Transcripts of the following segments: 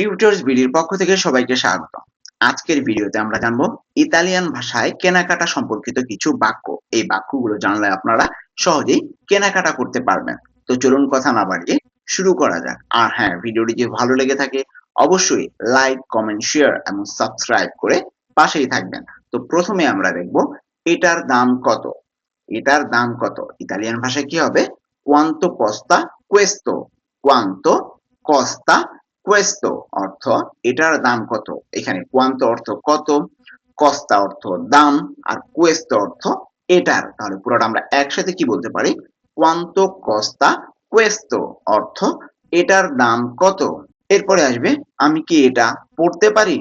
Tutors বিডির পক্ষ থেকে সবাইকে স্বাগত। আজকের ভিডিওতে আমরা জানব ইতালিয়ান ভাষায় কেনাকাটা সম্পর্কিত কিছু বাক্য। এই বাক্যগুলো জানলে আপনারা সহজেই কেনাকাটা করতে পারবেন। তো চলুন কথা না বাড়িয়ে শুরু করা যাক। আর হ্যাঁ ভিডিওটি যদি ভালো লেগে থাকে, অবশ্যই লাইক, কমেন্ট, শেয়ার এবং সাবস্ক্রাইব করে পাশেই থাকবেন। তো প্রথমে আমরা দেখব এটার দাম কত। এটার দাম কত? ইতালিয়ান ভাষায় কি হবে? কোয়ান্তো কস্তা কোয়েস্তো কোয়ান্তো কস্তা কোয়েস্তো অর্থ, এটার দাম কত? এখানে কোয়ান্তো অর্থ কত? কস্তা অর্থ দাম, আর কোয়েস্তো অর্থ এটার। তাহলে পুরোটা আমরা একসাথে কি বলতে পারি? কোয়ান্তো কস্তা কোয়েস্তো অর্থ এটার দাম কত? এরপরে আসবে, আমি কি এটা পড়তে পারি?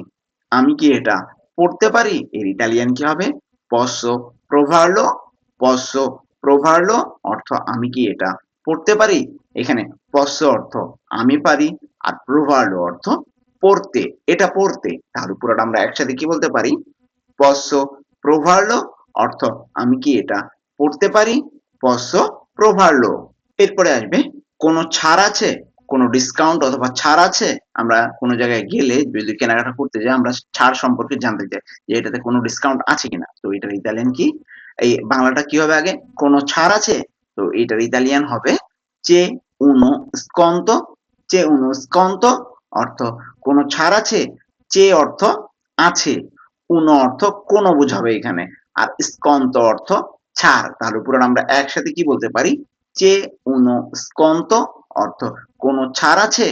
আমি কি এটা পড়তে পারি? এর ইটালিয়ান কি হবে? পসো প্রভারলো পসো প্রভারলো অর্থ আমি কি এটা পড়তে পারি? এখানে পসো অর্থ আমি পারি আর প্রভারলো অর্থ পড়তে। এটা পড়তে। তাহলে পুরোটা আমরা একসাথে কি বলতে পারি? পসো প্রভারলো অর্থ আমি কি এটা পড়তে পারি? পসো প্রভারলো। এরপরে আসবে, কোনো ছাড় আছে? কোনো ডিসকাউন্ট অথবা ছাড় আছে? আমরা কোনো জায়গায় গেলে যদি কেনাকাটা করতে যাই, আমরা ছাড় সম্পর্কে জানতে চাই যে এটাতে কোনো ডিসকাউন্ট আছে কিনা। তো এটার ইতালিয়ান কি? এই বাংলাটা কি হবে আগে? কোনো ছাড় আছে? তো এটার ইতালিয়ান হবে চে উনো স্কন্ত চে উনো স্কন্ত অর্থ কোনো ছাড় আছে? চে অর্থ আছে। উনো অর্থ কোনো বোঝাবে এখানে। আর স্কন্ত অর্থ ছাড়। তাহলে পুরো আমরা একসাথে কি বলতে পারি? চে উনো স্কন্ত অর্থ কোনো ছাড় আছে?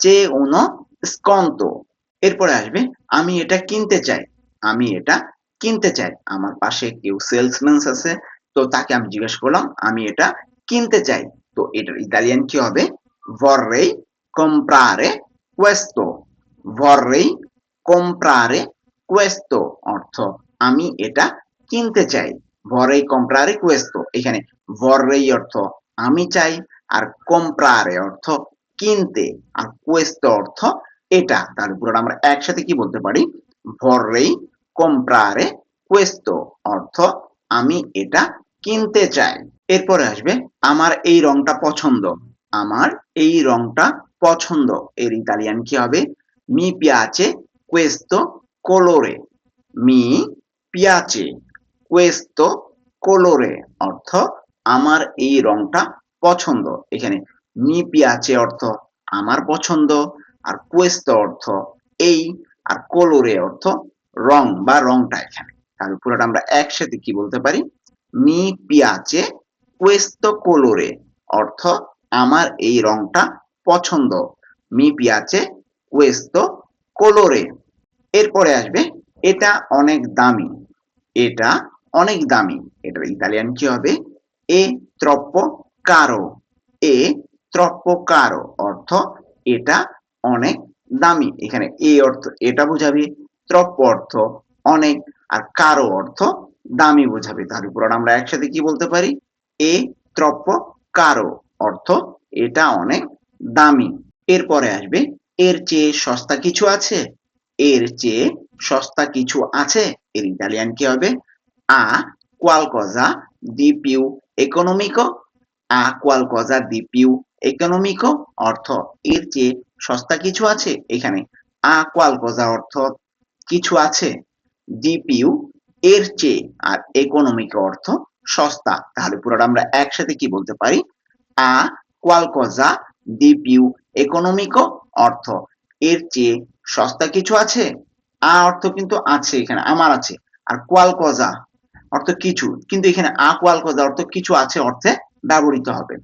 চে উনো স্কন্ত এরপরে আসবে, আমি এটা কিনতে চাই। আমি এটা কিনতে চাই। আমার পাশে কেউ সেলসম্যান আছে, তো তাকে আমি জিজ্ঞেস করলাম, আমি এটা কিনতে চাই। তো এটার ইতালিয়ান কি হবে? Vorrei comprare questo vorrei comprare questo অর্থ আমি এটা কিনতে চাই vorrei comprare questo এখানে vorrei অর্থ আমি চাই আর comprare অর্থ কিনতে আর questo অর্থ এটা তাহলে পুরোটা আমরা একসাথে কি বলতে পারি vorrei comprare questo অর্থ আমি এটা কিনতে চাই এরপরে আসবে আমার এই রংটা পছন্দ আমার এই রংটা পছন্দ। এর ইতালিয়ান কি হবে? মি পিয়াচে questo colore. মি পিয়াচে questo colore. অর্থ, আমার এই রংটা পছন্দ। এখানে মি পিয়াচে অর্থ, আমার পছন্দ। আর questo অর্থ, এই। আর কোলোরে অর্থ, রং বা রংটা এখানে। তাহলে পুরোটা আমরা একসাথে কি বলতে পারি? মি পিয়াচে questo কোলোরে অর্থ, আমার এই রংটা পছন্দ। মি পিয়াচে questo colore এরপরে আসবে, এটা অনেক দামি। এটা অনেক দামি। এটার ইতালিয়ান কি হবে? এ ত্রপ্প কারও এ ত্রপ্প কারও অর্থ এটা অনেক দামি। এখানে এ অর্থ, এটা বোঝাবে ত্রপ্প অর্থ অনেক, আর কারও অর্থ দামি বোঝাবে। তার উপর আমরা একসাথে কি বলতে পারি? এ ত্রপ্প কারও অর্থ এটা অনেক দামি। এরপরে আসবে, এর চেয়ে সস্তা কিছু আছে? এর চেয়ে সস্তা কিছু আছে? এর ইতালিয়ান কি হবে? আ di più economico আ di più economico, অর্থ এর চেয়ে সস্তা কিছু আছে? এখানে আ, qualcosa, অর্থ কিছু আছে। più এর চেয়ে আর economico, অর্থ সস্তা। তাহলে পুরোটা আমরা একসাথে কি বলতে পারি? আ, qualcosa più economico অর্থ। এর চেয়ে সস্তা কিছু আছে? আ অর্থ কিন্তু আছে এখানে, আমার আছে। আর qualcosa অর্থ কিছু, কিন্তু এখানে আ qualcosa অর্থ কিছু আছে, অর্থে ব্যবহৃত হবে।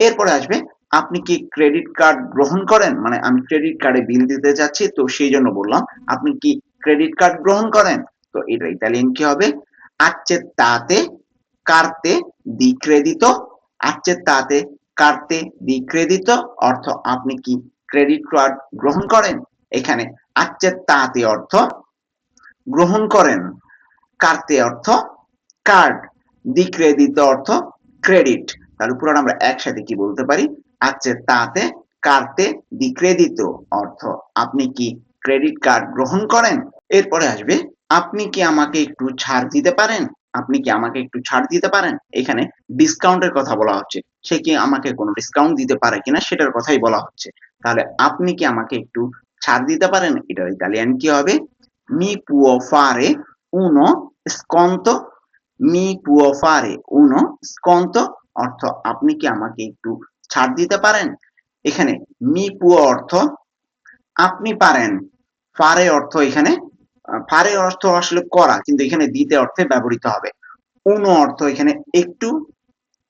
এরপরে আসবে, আপনি কি ক্রেডিট কার্ড গ্রহণ করেন? মানে আমি ক্রেডিট কার্ডে বিল দিতে যাচ্ছি তো সেই জন্য বললাম, আপনি কি ক্রেডিট কার্ড গ্রহণ করেন? তো এটা ইতালিয়ান কি হবে? Accettate carte di credito, accettate carte di credito অর্থ আপনি কি ক্রেডিট কার্ড গ্রহণ করেন? এখানে accettate অর্থ গ্রহণ করেন। কার্তে অর্থ কার্ড দি ক্রেডিট অর্থ ক্রেডিট তার উপর আমরা একসাথে কি বলতে পারি? accettate carte di credito অর্থ আপনি কি ক্রেডিট কার্ড গ্রহণ করেন? এরপরে আসবে, আপনি কি আমাকে একটু ছাড় দিতে পারেন? আপনি কি আমাকে একটু ছাড় দিতে পারেন? এখানে ডিসকাউন্টের কথা বলা হচ্ছে। সে কি আমাকে কোনো ডিসকাউন্ট দিতে পারে কিনা সেটার কথাই বলা হচ্ছে। তাহলে আপনি কি আমাকে একটু ছাড় দিতে পারেন? এটা ইতালিয়ান কি হবে? মি পুও ফারে উনো স্কন্ত মি পুও ফারে উনো স্কন্তো অর্থ, আপনি কি আমাকে একটু ছাড় দিতে পারেন? এখানে মি পুও অর্থ, আপনি পারেন। ফারে অর্থ এখানে ফারে অর্থ আসলে করা, কিন্তু এখানে দিতে অর্থে ব্যবহৃত হবে। উনো অর্থ এখানে একটু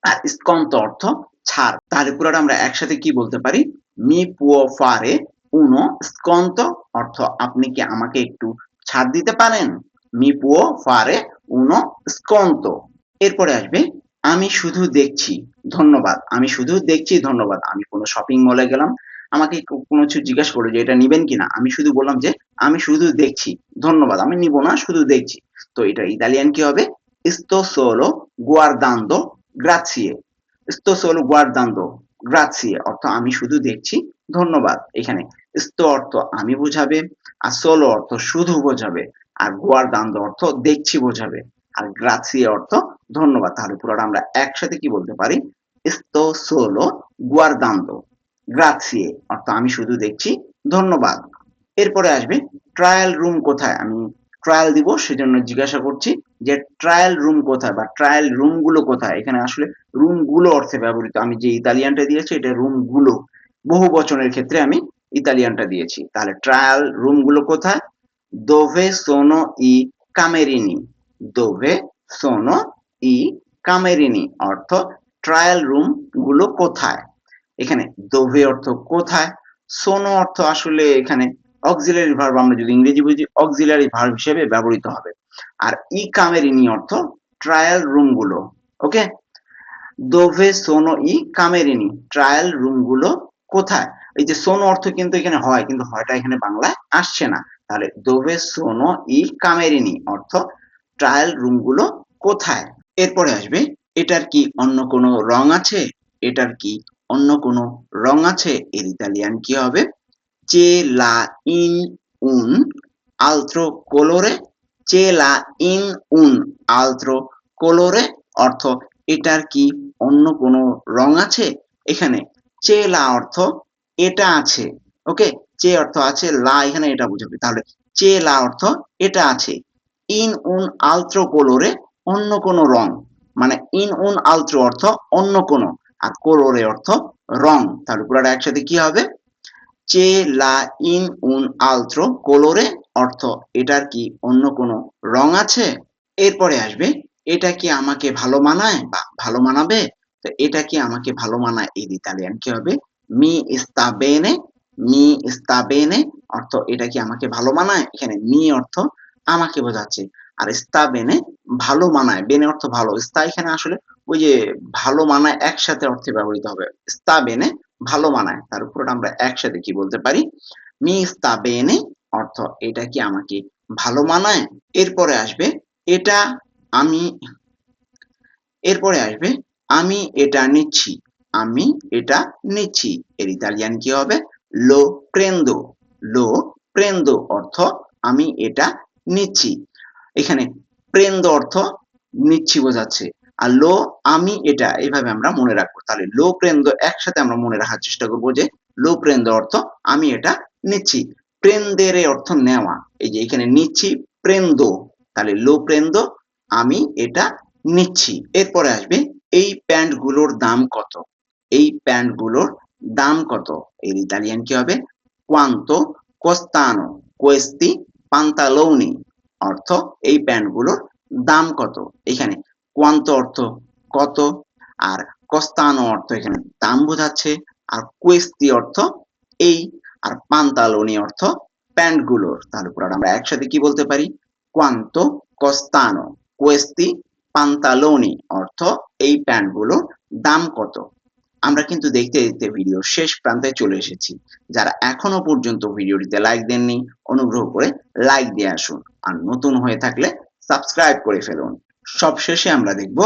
আর স্কন্ত অর্থ, ছাড়। তাহলে পুরোটা আমরা একসাথে কি বলতে পারি? মি পুও ফারে উনো স্কন্ত অর্থ। আপনি কি আমাকে একটু ছাড় দিতে পারেন? মি পুও ফারে উনো স্কন্ত এরপরে আসবে, আমি শুধু দেখছি, ধন্যবাদ। আমি শুধু দেখছি, ধন্যবাদ। আমি কোনো শপিং মলে গেলাম, আমাকে কোনো কিছু জিজ্ঞাসা করল যে এটা নিবেন কিনা? আমি শুধু বললাম যে, আমি শুধু দেখছি, ধন্যবাদ। আমি নিব না, শুধু দেখছি। তো এটা ইতালিয়ান কি হবে? sto solo guardando grazie. Sto solo guardando. Grazie. অর্থ আমি শুধু দেখছি। ধন্যবাদ। এখানে sto অর্থ আমি বোঝাবে, আর solo অর্থ শুধু বোঝাবে, আর guardando অর্থ দেখছি বোঝাবে। আর গ্রাসিয়ে অর্থ ধন্যবাদ। তাহলে পুরোটা আমরা একসাথে কি বলতে পারি? Sto solo guardando গ্রাসিয়ে অর্থ, আমি শুধু দেখছি। ধন্যবাদ। এরপরে আসবে ট্রায়াল রুম কোথায়? আমি ট্রায়াল দিব, সেজন্য জিজ্ঞাসা করছি যে ট্রায়াল রুম কোথায় বা ট্রায়াল রুমগুলো কোথায়? এখানে আসলে রুমগুলো অর্থে ব্যবহৃত। আমি যে ইতালিয়ানটা দিয়েছি, এটা রুমগুলো। বহু বচনের ক্ষেত্রে আমি ইতালিয়ানটা দিয়েছি। তাহলে ট্রায়াল রুমগুলো কোথায়? দোভে সোনো ই কামেরিনি দোভে সোনো ই কামেরিনি অর্থ ট্রায়াল রুমগুলো কোথায়? এখানে দোভে অর্থ কোথায়? সোনো অর্থ আসলে এখানে অক্সিলারি ভার্ব আমরা যদি ইংরেজি বুঝি অক্সিলারি ভার্ব হিসেবে ব্যবহৃত হবে। আর ই কামেরিনি অর্থ ট্রায়াল রুমগুলো ওকে দোভে সোনো ই কামেরিনি ট্রায়াল রুমগুলো কোথায়? এই যে সোনো অর্থ কিন্তু এখানে হয়, কিন্তু হয়টা এখানে বাংলায় আসছে না। তাহলে দোভে সোনো ই কামেরিনি অর্থ ট্রায়াল রুমগুলো কোথায়? এরপরে আসবে, এটার কি অন্য কোনো রং আছে? এটার কি অন্য কোনো রং আছে? এর ইতালিয়ান কি হবে? চে লা ইন উন, আলত্রো কোলোরে, চে লা ইন উন, আলত্রো কোলোরে, অর্থ এটার কি অন্য কোনো রং আছে? এখানে চে লা অর্থ এটা আছে, ওকে? চে অর্থ আছে লা, এখানে এটা বুঝাবে। তাহলে চে লা অর্থ এটা আছে। ইন উন আলত্রো কোলোরে অন্য কোনো রং মানে ইন উন আলত্রো অর্থ অন্য কোনো, আর কোলোরে অর্থ রং। তাহলে পুরোটা একসাথে কি হবে? চে লা ইন, উন, আলত্রো, কোলোরে অর্থ। এটার কি অন্য কোনো রং আছে? এরপরে আসবে, এটা কি আমাকে ভালো মানায় বা ভালো মানাবে? তো এটা কি আমাকে ভালো মানায়? এর ইতালিয়ান কি হবে? মি sta bene, মি sta bene, অর্থ এটা কি আমাকে ভালো মানায়? এখানে মি অর্থ আমাকে বোঝাচ্ছে। আর sta bene, ভালো মানায়। বেনে অর্থ ভালো। sta এখানে আসলে ওই যে ভালো মানায় একসাথে অর্থে ব্যবহৃত হবে। sta bene ভালো মানায়। তার উপরটা আমরা একসাথে কি বলতে পারি? মি sta bene অর্থ এটা কি আমাকে ভালো মানায়? এরপরে আসবে এটা আমি, এরপরে আসবে আমি এটা নিচ্ছি, আমি এটা নিচ্ছি। এর ইতালিয়ান কি হবে? লো প্রেন্দো লো প্রেন্দো অর্থ আমি এটা নিচ্ছি। এখানে প্রেন্দো অর্থ নিচ্ছি বোঝাচ্ছে। আর লো আমি এটা এইভাবে আমরা মনে রাখব। তাহলে লো প্রেন্দো একসাথে আমরা মনে রাখার চেষ্টা করব যে লো প্রেন্দো অর্থ আমি এটা নিচ্ছি। প্রেন্দেরে অর্থ নেওয়া। এই যে এখানে নিচ্ছি প্রেন্দো। তাহলে লো প্রেন্দো আমি এটা নিচ্ছি। এরপরে আসবে এই প্যান্টগুলোর দাম কত? এই প্যান্টগুলোর দাম কত? এর ইতালিয়ান কি হবে? কোয়ান্তো কোস্তানো কোয়েস্তি পান্তালৌনি অর্থ এই প্যান্টগুলোর দাম কত? এখানে কোয়ান্তো অর্থ কত? আর কস্তানো অর্থ এখানে দাম বোঝাচ্ছে। আর কুয়েস্তি অর্থ এই। আর পান্তালোনি অর্থ প্যান্টগুলোর তাহলে পুরো আমরা একসাথে কি বলতে পারি? কোয়ান্তো, কস্তানো। কুয়েস্তি, পান্তালোনি অর্থ এই প্যান্ট প্যান্টগুলোর দাম কত? আমরা কিন্তু দেখতে দেখতে ভিডিও শেষ প্রান্তে চলে এসেছি। যারা এখনও পর্যন্ত ভিডিওটিতে লাইক দেননি, অনুগ্রহ করে লাইক দিয়ে আসুন। আর নতুন হয়ে থাকলে সাবস্ক্রাইব করে ফেলুন। সবশেষে আমরা দেখব,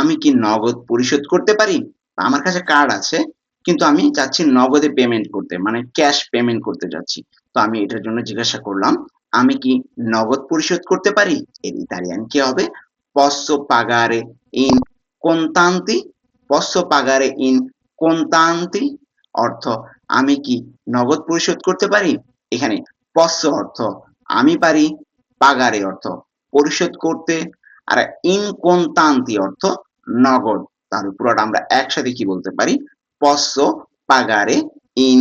আমি কি নগদ পরিশোধ করতে পারি? আমার কাছে কার্ড আছে, কিন্তু আমি চাচ্ছি নগদে পেমেন্ট করতে মানে ক্যাশ পেমেন্ট করতে যাচ্ছি তো আমি এটার জন্য জিজ্ঞাসা করলাম, আমি কি নগদ পরিশোধ করতে পারি? এর ইতালিয়ান কি হবে? Posso পাগারে ইন contanti? Posso পাগারে ইন contanti? অর্থ, আমি কি নগদ পরিশোধ করতে পারি? এখানে পস্য অর্থ, আমি পারি পাগারে অর্থ, পরিশোধ করতে আর ইনকোনতান্তি অর্থ নগদ। তাহলে পুরোটা আমরা একসাথে কি বলতে পারি? পস্য পাগারে ইন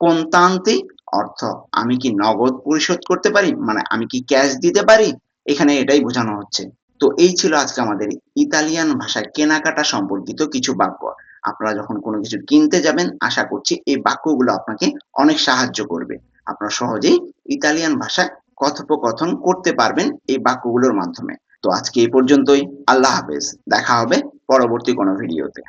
কোনতান্তি অর্থ আমি কি নগদ পরিশোধ করতে পারি? মানে আমি কি ক্যাশ দিতে পারি? এখানে এটাই বোঝানো হচ্ছে। তো এই ছিল আজকে আমাদের ইতালিয়ান ভাষায় কেনাকাটা সম্পর্কিত কিছু বাক্য। আপনারা যখন কোনো কিছু কিনতে যাবেন, আশা করছি এই বাক্যগুলো আপনাকে অনেক সাহায্য করবে। আপনারা সহজেই ইতালিয়ান ভাষায় কথোপকথন করতে পারবেন এই বাক্যগুলোর মাধ্যমে। তো আজকে এই পর্যন্তই। আল্লাহ হাফেজ। দেখা হবে পরবর্তী কোনো ভিডিওতে।